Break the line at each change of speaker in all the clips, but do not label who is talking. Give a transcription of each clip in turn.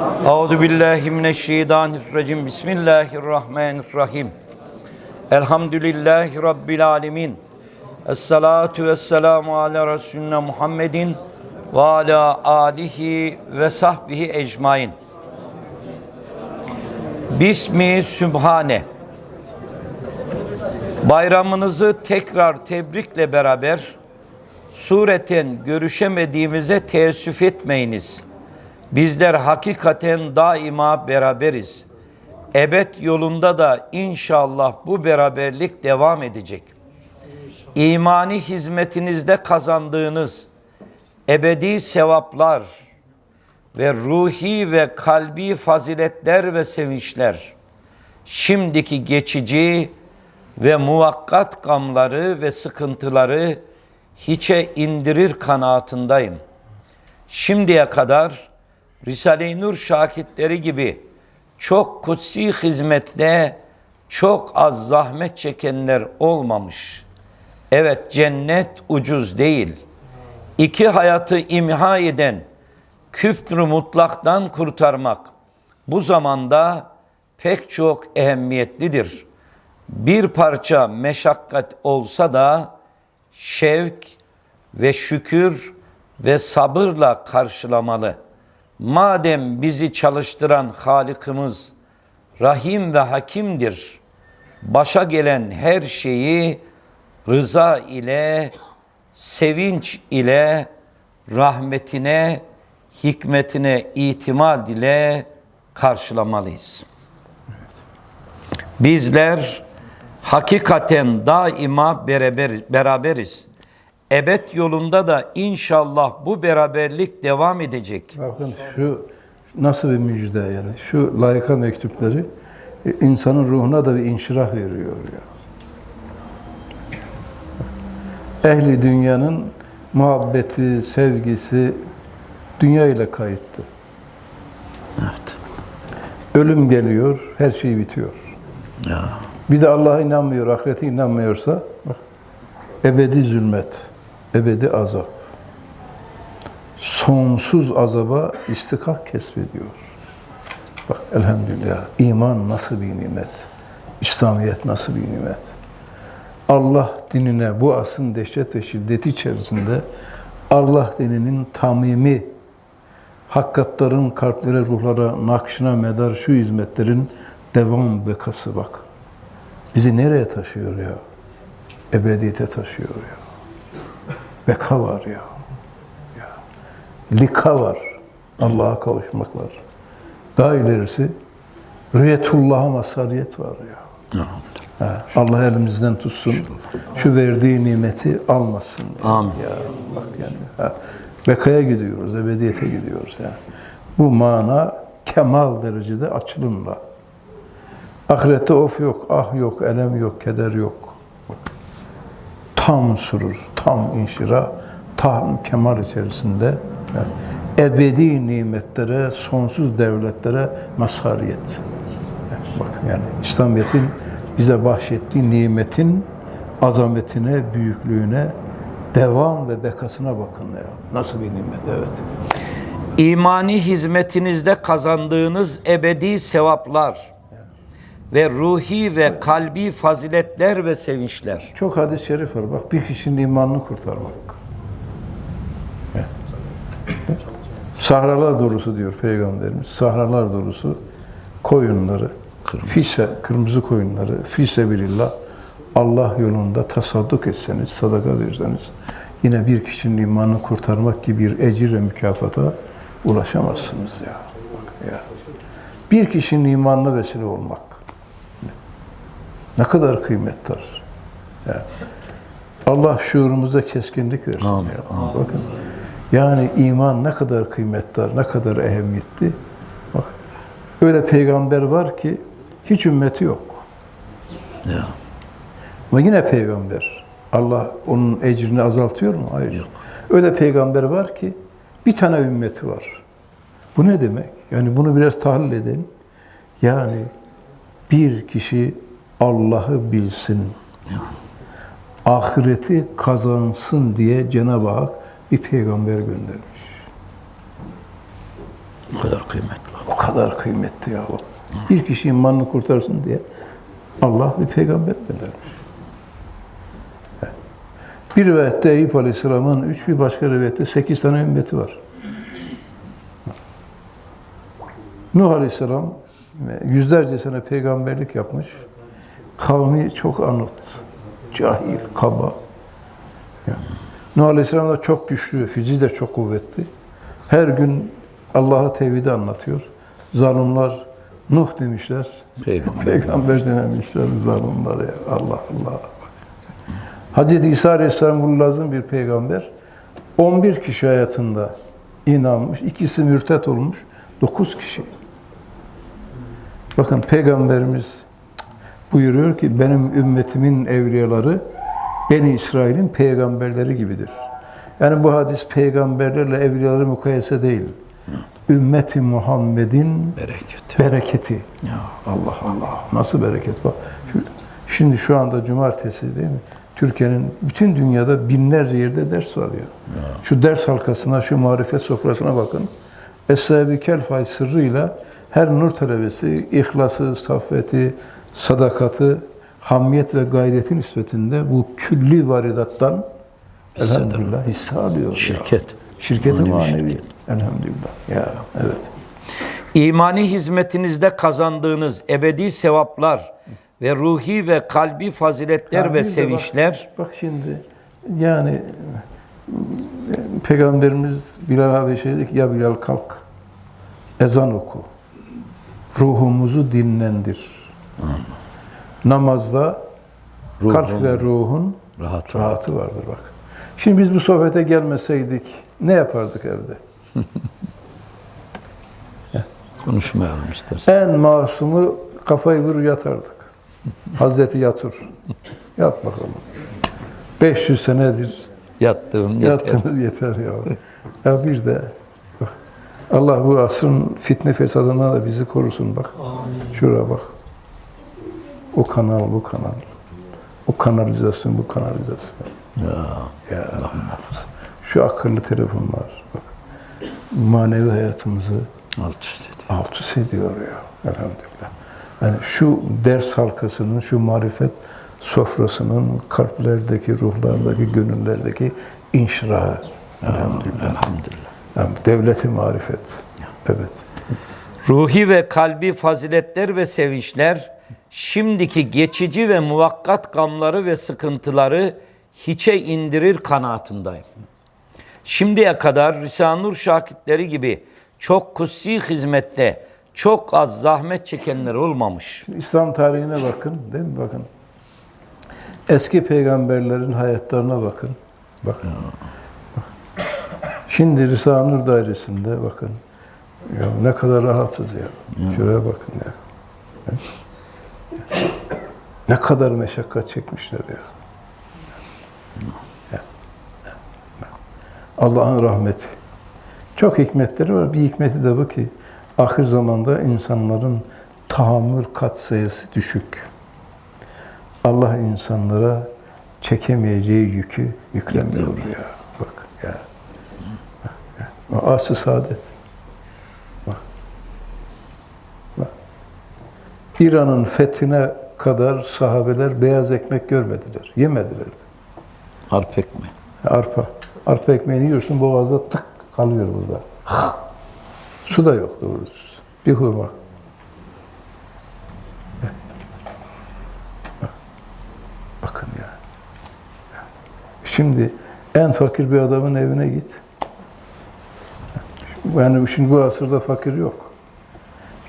Euzu billahi mineşşeytanirracim. Bismillahirrahmanirrahim. Elhamdülillahi rabbil alamin. Essalatu vesselamu ala Resulina Muhammedin ve ala alihi ve sahbihi ecmain. Bismi Sübhane. Bayramınızı tekrar tebrikle beraber sureten görüşemediğimize teessüf etmeyiniz. Bizler hakikaten daima beraberiz. Ebed yolunda da inşallah bu beraberlik devam edecek. İmani hizmetinizde kazandığınız ebedi sevaplar ve ruhi ve kalbi faziletler ve sevinçler şimdiki geçici ve muvakkat gamları ve sıkıntıları hiçe indirir kanaatindeyim. Şimdiye kadar Risale-i Nur şakitleri gibi çok kutsi hizmette çok az zahmet çekenler olmamış. Evet cennet ucuz değil. İki hayatı imha eden küfrü mutlaktan kurtarmak bu zamanda pek çok ehemmiyetlidir. Bir parça meşakkat olsa da şevk ve şükür ve sabırla karşılamalı. Madem bizi çalıştıran Halikimiz Rahim ve Hakimdir. Başa gelen her şeyi rıza ile, sevinç ile, rahmetine, hikmetine itimat ile karşılamalıyız. Bizler hakikaten daima beraber, beraberiz. Ebed yolunda da inşallah bu beraberlik devam edecek.
Bakın şu nasıl bir müjde yani. Şu layıka mektupları e, insanın ruhuna da bir inşirah veriyor ya. Ehli dünyanın muhabbeti, sevgisi dünya ile kayıttı.
Evet.
Ölüm geliyor, her şey bitiyor.
Ya.
Bir de Allah'a inanmıyor, ahirete inanmıyorsa bak, ebedi zulmet, ebedi azap. Sonsuz azaba istikak kesbediyor. Bak elhamdülillah iman nasıl bir nimet. İslamiyet nasıl bir nimet. Allah dinine bu asrın dehşet ve şiddeti içerisinde Allah dininin tamimi hakikatların kalplere, ruhlara, nakşına medar şu hizmetlerin devam bekası bak. Bizi nereye taşıyor ya? Ebediyete taşıyor ya. Beka var ya. ya. Lika var. Allah'a kavuşmak var. Daha ilerisi rüyetullah'a mazhariyet var ya. Ha, Allah elimizden tutsun. Şu verdiği nimeti almasın. ya.
Amin.
Ya bak yani. Ha, bekaya gidiyoruz, ebediyete gidiyoruz yani. Bu mana kemal derecede açılımla. Ahirette of yok, ah yok, elem yok, keder yok. Tam surur, tam inşira, tam kemal içerisinde yani ebedi nimetlere, sonsuz devletlere mazhariyet. Yani Bak yani İslamiyet'in bize bahşettiği nimetin azametine, büyüklüğüne, devam ve bekasına bakın ya. Nasıl bir nimet, evet.
İmani hizmetinizde kazandığınız ebedi sevaplar ve ruhi ve kalbi faziletler ve sevinçler.
Çok hadis-i şerif var. Bak bir kişinin imanını kurtarmak. Sahralar dolusu diyor Peygamberimiz. Sahralar dolusu koyunları, fise, kırmızı koyunları, fise bilillah Allah yolunda tasadduk etseniz, sadaka verirseniz yine bir kişinin imanını kurtarmak gibi bir ecir ve mükafata ulaşamazsınız ya. Bak ya. Bir kişinin imanına vesile olmak. Ne kadar kıymetli. Ya. Allah şuurumuza keskinlik versin.
Amin,
ya. Bakın. Yani iman ne kadar kıymetli, ne kadar ehemmiyetli. Bak. Öyle peygamber var ki hiç ümmeti yok.
Ya.
Ama yine peygamber. Allah onun ecrini azaltıyor mu? Hayır. Öyle peygamber var ki bir tane ümmeti var. Bu ne demek? Yani bunu biraz tahlil edin. Yani bir kişi Allah'ı bilsin. Ahireti kazansın diye Cenab-ı Hak bir peygamber göndermiş.
Bu kadar kıymetli.
O kadar kıymetli ya o. Bir kişi imanını kurtarsın diye Allah bir peygamber göndermiş. Bir rivayette Eyüp Aleyhisselam'ın üç, bir başka rivayette sekiz tane ümmeti var. Nuh Aleyhisselam yüzlerce sene peygamberlik yapmış. Kavmi çok anut, cahil, kaba. Yani. Nuh Aleyhisselam da çok güçlü, fiziği de çok kuvvetli. Her gün Allah'a tevhidi anlatıyor. Zalimler Nuh demişler.
Peygamber.
Peygamber dememişler zalimler ya. Allah Allah. Hz. İsa Aleyhisselam lazım bir peygamber. 11 kişi hayatında inanmış. ikisi mürtet olmuş. 9 kişi. Bakın Peygamberimiz buyuruyor ki benim ümmetimin evliyaları Beni İsrail'in peygamberleri gibidir. Yani bu hadis peygamberlerle evliyaları mukayese değil. Ümmeti Muhammed'in
Bereket.
bereketi.
Ya.
Allah Allah. Nasıl bereket bak. Şimdi şu anda cumartesi değil mi? Türkiye'nin bütün dünyada binlerce yerde ders var ya. Şu ders halkasına, şu marifet sofrasına bakın. Es-Sahibi Kelfay sırrıyla her nur talebesi ihlası, saffeti, sadakati, hamiyet ve gayreti nispetinde bu külli varidattan
Hisseder.
elhamdülillah hisse alıyor. ya.
Şirket.
Şirketi
Manevi
manevi.
şirket.
Elhamdülillah. Ya evet.
İmani hizmetinizde kazandığınız ebedi sevaplar ve ruhi ve kalbi faziletler
Ya
ve
de bak-
sevinçler
Bak, şimdi yani Peygamberimiz Bilal abi şey dedi ki ya Bilal kalk ezan oku ruhumuzu dinlendir. Namazda kalp ve ruhun
rahat rahat
rahatı vardır bak. Şimdi biz bu sohbete gelmeseydik ne yapardık evde?
konuşmayalım istersen.
En masumu kafayı vurur yatardık. Hazreti Yatur. Yat bakalım. 500 senedir
Yattığım yeter.
Yattınız yeter ya. Ya bir de bak, Allah bu asrın fitne fesadından da bizi korusun bak. Şuraya bak. O kanal, bu kanal. O kanalizasyon, bu kanalizasyon.
Ya.
Ya. Şu akıllı telefonlar bak. Manevi hayatımızı
Alt üst ediyor.
alt üst ediyor ya. Elhamdülillah. Yani şu ders halkasının, şu marifet sofrasının kalplerdeki, ruhlardaki, gönüllerdeki inşirahı. Elhamdülillah.
Elhamdülillah.
Yani devleti marifet. Evet.
Ruhi ve kalbi faziletler ve sevinçler, şimdiki geçici ve muvakkat gamları ve sıkıntıları hiçe indirir kanaatindeyim. Şimdiye kadar Risale-i Nur şakitleri gibi çok kutsi hizmette çok az zahmet çekenler olmamış.
İslam tarihine bakın, değil mi? Bakın. Eski peygamberlerin hayatlarına bakın. Bakın. Şimdi Risale-i Nur dairesinde bakın. Ya ne kadar rahatız ya. Şuraya bakın ya. Ne kadar meşakkat çekmişler ya. Allah'ın rahmeti. Çok hikmetleri var. Bir hikmeti de bu ki ahir zamanda insanların tahammül katsayısı düşük. Allah insanlara çekemeyeceği yükü yüklemiyor ya. Bak ya. Bak, ya. Asr-ı saadet. Bak. Bak. İran'ın fethine kadar sahabeler beyaz ekmek görmediler. Yemediler de.
Harp ekme.
Arpa. Arpa ekmeğini yiyorsun boğazda tık kalıyor burada. Su da yok doğrusu. Bir hurma. Bak. Bakın ya. Şimdi en fakir bir adamın evine git. Yani şimdi bu asırda fakir yok.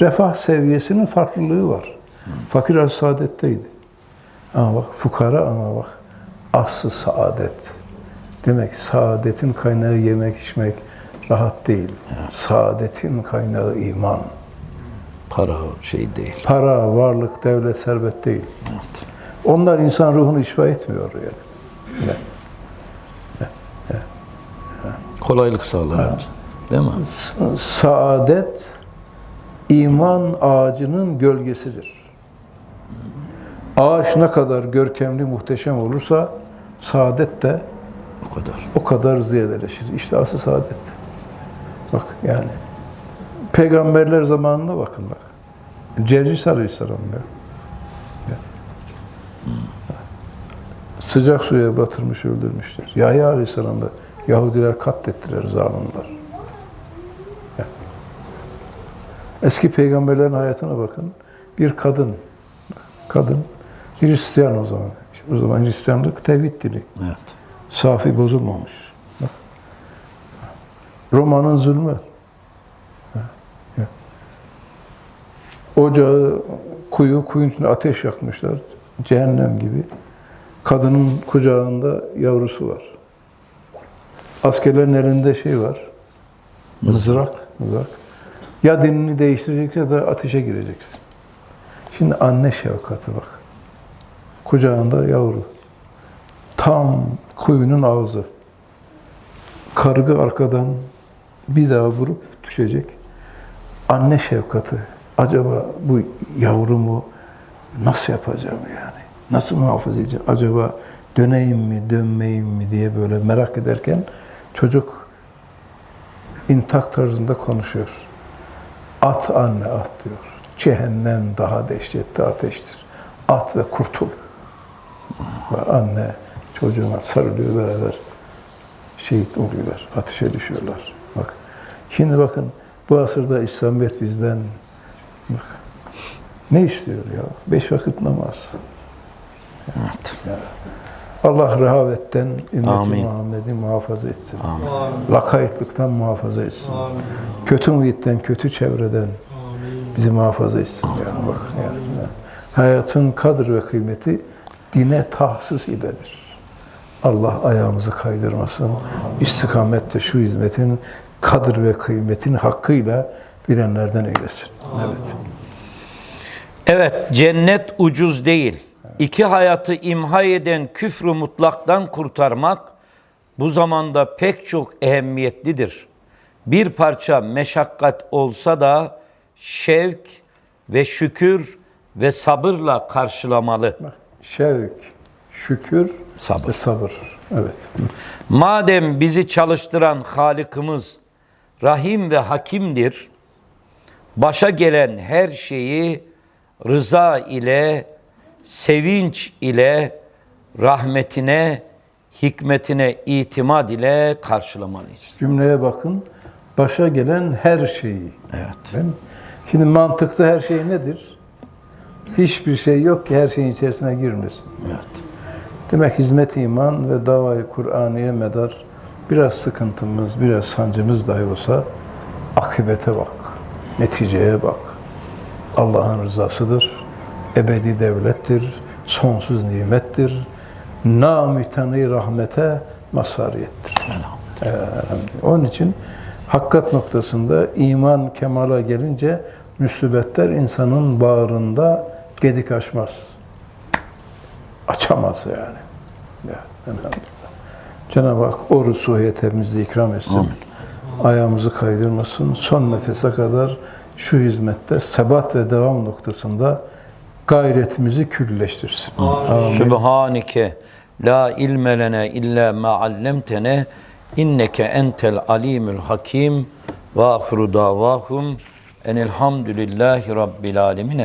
Refah seviyesinin farklılığı var. Fakir az saadetteydi. Ama bak fukara ama bak aslı saadet. Demek saadetin kaynağı yemek içmek rahat değil. Saadetin kaynağı iman.
Para şey değil.
Para, varlık, devlet, servet değil.
Evet.
Onlar insan ruhunu işba etmiyor yani. Ne?
Kolaylık sağlar. Değil mi?
Saadet iman ağacının gölgesidir. Ağaç ne kadar görkemli, muhteşem olursa saadet de
O kadar.
o kadar ziyadeleşir. İşte asıl saadet. Bak yani Peygamberler zamanında bakın bak. Cercis Aleyhisselam ya. Ya. Sıcak suya batırmış öldürmüşler. Yahya Aleyhisselam da Yahudiler katlettiler zalimler. Ya. Eski peygamberlerin hayatına bakın. Bir kadın, kadın Hristiyan o zaman. O zaman Hristiyanlık tevhid dini.
Evet.
Safi bozulmamış. Bak. Roma'nın zulmü. Ocağı, kuyu, kuyun içinde ateş yakmışlar. Cehennem gibi. Kadının kucağında yavrusu var. Askerlerin elinde şey var. Mızrak. Mızrak. Ya dinini değiştireceksin ya da ateşe gireceksin. Şimdi anne şefkati bak. Kucağında yavru. Tam kuyunun ağzı. Kargı arkadan bir daha vurup düşecek. Anne şefkati. Acaba bu yavrumu nasıl yapacağım yani? Nasıl muhafaza edeceğim? Acaba döneyim mi, dönmeyeyim mi diye böyle merak ederken çocuk intak tarzında konuşuyor. At anne at diyor. Cehennem daha dehşetli ateştir. At ve kurtul. Ve anne çocuğuna sarılıyor beraber şehit oluyorlar, ateşe düşüyorlar. Bak. Şimdi bakın bu asırda İslamiyet bizden bak, ne istiyor ya? Beş vakit namaz.
Evet.
Allah rehavetten ümmeti
Amin.
Muhammed'i muhafaza etsin. Lakaytlıktan muhafaza etsin. Kötü muhitten, kötü çevreden bizi muhafaza etsin. Yani bak, yani, yani. Hayatın kadr ve kıymeti dine tahsis iledir. Allah ayağımızı kaydırmasın. İstikamette şu hizmetin kadr ve kıymetin hakkıyla bilenlerden eylesin. Evet.
Evet, cennet ucuz değil. İki hayatı imha eden küfrü mutlaktan kurtarmak bu zamanda pek çok ehemmiyetlidir. Bir parça meşakkat olsa da şevk ve şükür ve sabırla karşılamalı.
Bak, şevk, şükür
Sabır.
ve sabır. Evet.
Madem bizi çalıştıran Halikimiz Rahim ve Hakimdir, başa gelen her şeyi rıza ile, sevinç ile, rahmetine, hikmetine itimat ile karşılamalıyız.
Cümleye bakın. Başa gelen her şeyi.
Evet.
Şimdi mantıkta her şey nedir? Hiçbir şey yok ki her şeyin içerisine girmesin.
Evet.
Demek hizmet iman ve davayı Kur'an'ıya medar biraz sıkıntımız, biraz sancımız dahi olsa akıbete bak, neticeye bak. Allah'ın rızasıdır, ebedi devlettir, sonsuz nimettir, namüteni rahmete masariyettir. Ee, elhamdülillah. Onun için hakkat noktasında iman kemala gelince müsibetler insanın bağrında gedik açmaz açamaz yani. Ya, elhamdülillah. Cenab-ı Hak o rusuhiyetimizi ikram etsin. Ayağımızı kaydırmasın. Son nefese kadar şu hizmette sebat ve devam noktasında gayretimizi külleştirsin. Amin.
Sübhaneke la ilme lene illa ma allemtene inneke entel alimul hakim ve ahiru davahum enelhamdülillahi rabbil alemin.